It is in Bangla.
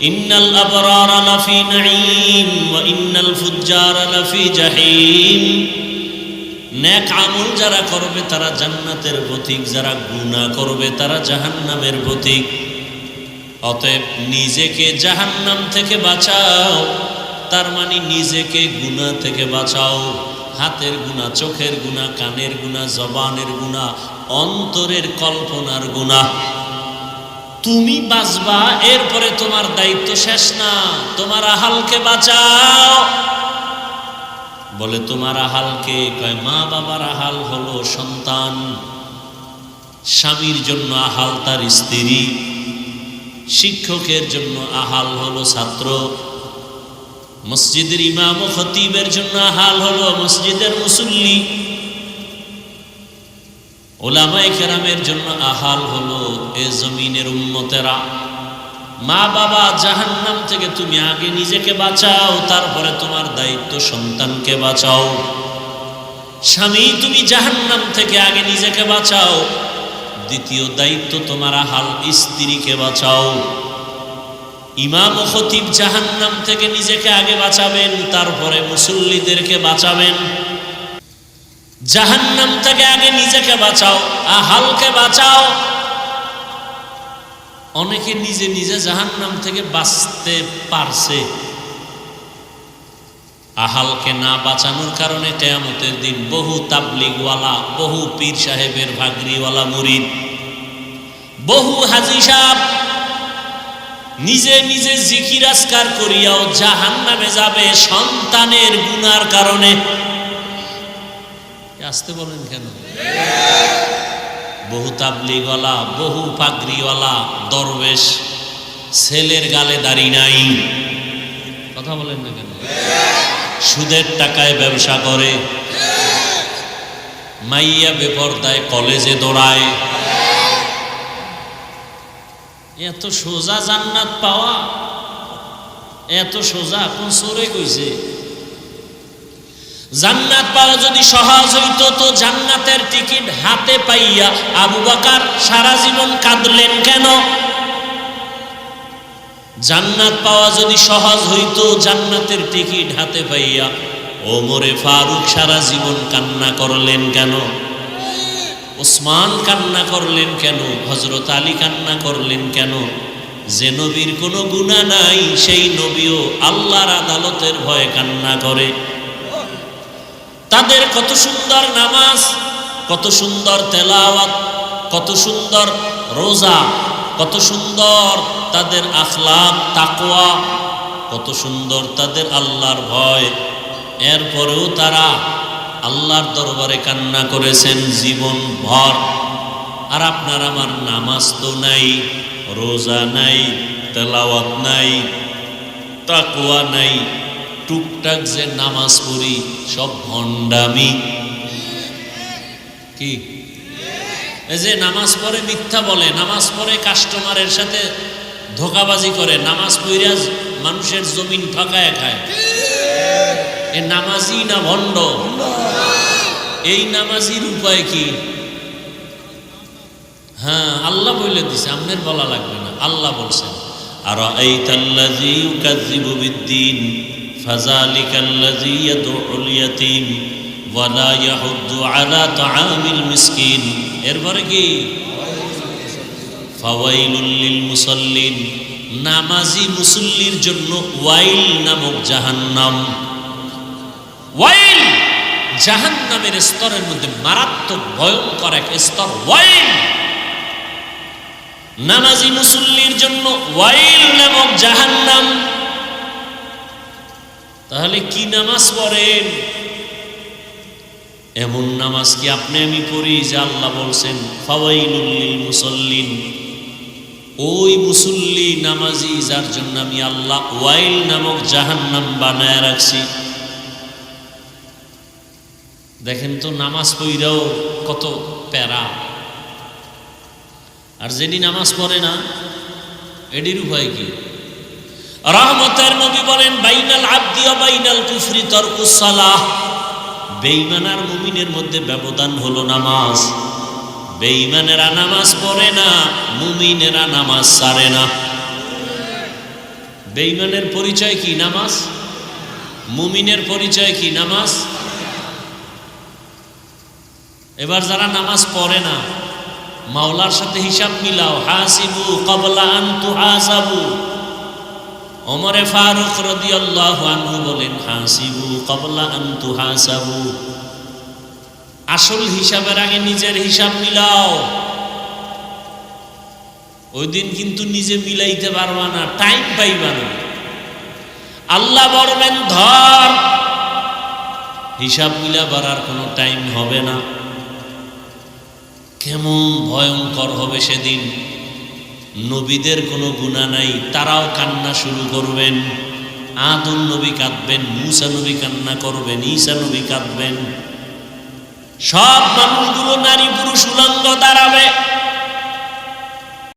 ইন্নাল আবরার লাফি নাঈম ওয়া ইন্নাল ফুজ্জার লাফি জাহিম। নেক আমল যারা করবে তারা জান্নাতের প্রতীক, যারা গুনাহ করবে তারা জাহান্নামের প্রতীক। অতএব নিজেকে জাহান্নাম থেকে বাঁচাও, তার মানে নিজেকে গুনাহ থেকে বাঁচাও। হাতের গুণা চোখের গুণা কানের গুণা জবানের গুণা অন্তরের কল্পনার গুণা তুমি বাঁচবা, এরপরে তোমার দায়িত্ব শেষ না। তোমার আহালকে বাঁচাও। বলে, তোমার আহালকে? কয়, মা বাবার আহাল হলো সন্তান। স্বামীর জন্য আহাল তার স্ত্রী। শিক্ষকের জন্য আহাল হলো ছাত্র। মসজিদের ইমাম ও খতিবের জন্য আহাল হলো মসজিদের মুসল্লি। ওলামাই কেরামের জন্য আহাল হলো এ জমিনের উন্মতেরা মা বাবা জাহান্নাম থেকে তুমি আগে নিজেকে বাঁচাও, তারপরে তোমার দায়িত্ব সন্তানকে বাঁচাও। স্বামী, তুমি জাহান্নাম থেকে আগে নিজেকে বাঁচাও। দ্বিতীয় দায়িত্ব তোমার আহাল স্ত্রীকে বাঁচাও। ইমাম খতিব জাহান্নাম থেকে নিজেকে আগে বাঁচাবেন, তারপরে মুসল্লিদেরকে বাঁচাবেন। জাহান্নাম থেকে আগে নিজেকে বাঁচাও আহালকে বাঁচাও। অনেকে নিজে নিজে জাহান্নাম থেকে বাঁচতে পারছে। আহালকে না বাঁচানোর কারণে কেয়ামতের দিন বহু তাবলিগওয়ালা, বহু পীর সাহেবের ভাগরিওয়ালা মুরিদ, বহু হাজি সাহেব নিজে নিজে জিকির আসকার করিয়াও জাহান নামে যাবে সন্তানের গুনার কারণে। আসতে বলেন কেন? বহু তাবলিগওয়ালা, বহু পাগড়িওয়ালা, দরবেশ, ছেলের গালে দাড়ি নাই। কথা বলেন না কেন? সুদের টাকায় ব্যবসা করে, মাইয়া বেপরদায় কলেজে দৌড়ায়। এত সোজা জান্নাত পাওয়া, এত সোজা কোন সরে কইছে। জান্নাত পাওয়া যদি সহজ হইত তো জান্নাতের টিকিট হাতে পাইয়া আবু বাকার সারা জীবন কাঁদলেন কেন? জান্নাত পাওয়া যদি সহজ হইত, জান্নাতের টিকিট হাতে পাইয়া ওমরে ফারুক সারা জীবন কান্না করলেন কেন? ওসমান কান্না করলেন কেন? হজরত আলী কান্না করলেন কেন? যে নবীর কোনো গুণা নাই, সেই নবীও আল্লাহর আদালতের ভয়ে কান্না করে। তাদের কত সুন্দর নামাজ, কত সুন্দর তেলাওয়াত, কত সুন্দর রোজা, কত সুন্দর তাদের আখলাক তাকোয়া কত সুন্দর তাদের আল্লাহর ভয়। এরপরেও তারা আল্লাহর দরবারে কান্না করেছেন, জীবন ভর। আর আপনার আমার নামাজ তো নাই, রোজা নাই, তেলাওয়াত নাই তাকুয়া নাই টুকটাক যে নামাজ পড়ি, সব ভণ্ডামি। কি? এই যে নামাজ পড়ে মিথ্যা বলে, নামাজ পড়ে কাস্টমারের সাথে ধোকাবাজি করে, নামাজ পড়িয়া মানুষের জমিন ঠকায় খায়। এ নামাজি না ভণ্ড? এই নামাজির উপায় কি? হ্যাঁ আল্লাহ বলে দিছে আপনার বলা লাগবে না। আল্লাহ বলছেন আর এই তাল্লাজি ইউকাযযিবু ইয়াতীম ওয়ালা ইয়াহুদ্দু আলা তাআমিল মিসকিন এরপরে কি? ফাওয়াইলুল লিল মুসাল্লিন মুসল্লির জন্য ওয়াইল নামক জাহান্নাম। ওয়াইল! জাহান্নামের স্তরের মধ্যে মারাত্মক ভয়ঙ্কর এক স্তর ওয়াইল। নামাজি মুসল্লির জন্য ওয়াইল নামক জাহান্নাম। তাহলে কি নামাজ পড়েন? এমন নামাজ কি আপনি আমি পড়ি যে আল্লাহ বলছেন মুসল্লিন ওই মুসল্লি নামাজি যার জন্য আমি আল্লাহ ওয়াইল নামক জাহান্নাম বানায় রাখছি। দেখেন তো নামাজ পড়িরাও কত প্যারা। আর যেটি নামাজ পড়ে না, এটির উপায় কি? রহমতের নবী বলেন, বাইনাল আব্দি বাইনাল কুফরি তরকুস সালাহ। বেঈমান আর মুমিনের মধ্যে ব্যবধান হলো নামাজ। বেঈমানেরা নামাজ পড়ে না, মুমিনেরা নামাজ সারে না। বেঈমানের পরিচয় কি নামাজ? মুমিনের পরিচয় কি নামাজ? এবার যারা নামাজ পড়ে না, মাওলার সাথে হিসাব মিলাও। হাসিবু কবলা আন্তু হাসাবু ওমরে ফারুক রাদিয়াল্লাহু আনহু বলেন, হাসিবু কবলা আন্তু হাসাবু আসল হিসাবের আগে নিজের হিসাব মিলাও। ওই দিন কিন্তু নিজে মিলাইতে পারবা না, টাইম পাইবা না। আল্লাহ বলবেন, ধর। হিসাব মিলাবার আর কোনো টাইম হবে না। কেমন ভয়ঙ্কর হবে সেদিন। নবীদের কোনো গুণা নাই, তারাও কান্না শুরু করবেন। আদম নবী কাঁদবেন, মুসা নবী কান্না করবেন, ঈসা নবী কাঁদবেন। সব মানুষগুলো নারী পুরুষ উলঙ্গ দাঁড়াবে।